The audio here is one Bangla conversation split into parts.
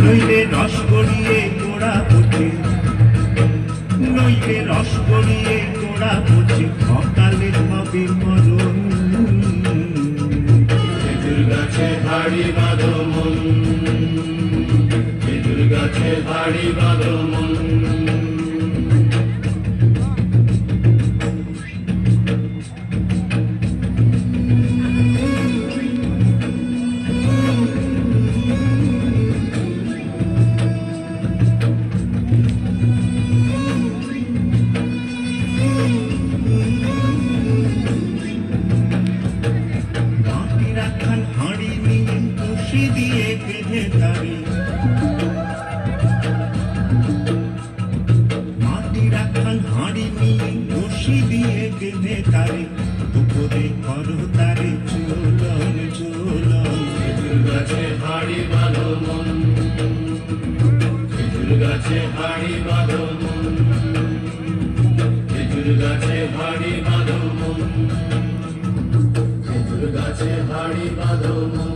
নইলে রস গড়িয়ে গোড়া পচে। নইলে রস গড়িয়ে গোড়া পচে। অকালে হবে মরণ তারি মাটির একখান হাঁড়ি নিয়ে রশি দিয়ে বেঁধে তারি। উপরে করো তারে চুলন চুলন। খেজুর গাছে হাড়ি বাঁধো মন। খেজুর গাছে হাড়ি বাঁধো মন। খেজুর গাছে হাড়ি বাঁধো মন। খেজুর গাছে হাড়ি বাঁধো মন।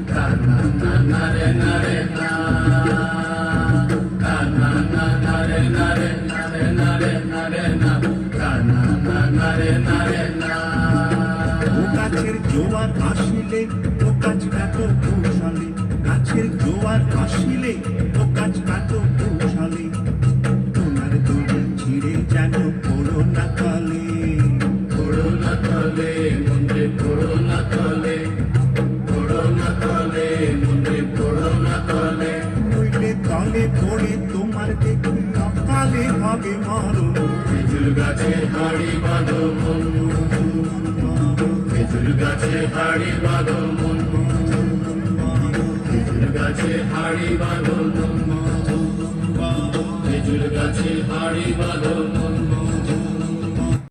গাছের জোয়ার আসিলে ও গাছ কৌশলে গাছের জোয়ার আসিলে পড়ে তোমার দেখুন কালে হবে মারো খেজুর গাছে হাড়ি বাঁধো মন খেজুর গাছে হাড়ি বাঁধো মন খেজুর গাছে হাড়ি বাঁধো মন খেজুর গাছে হাড়ি বাঁধো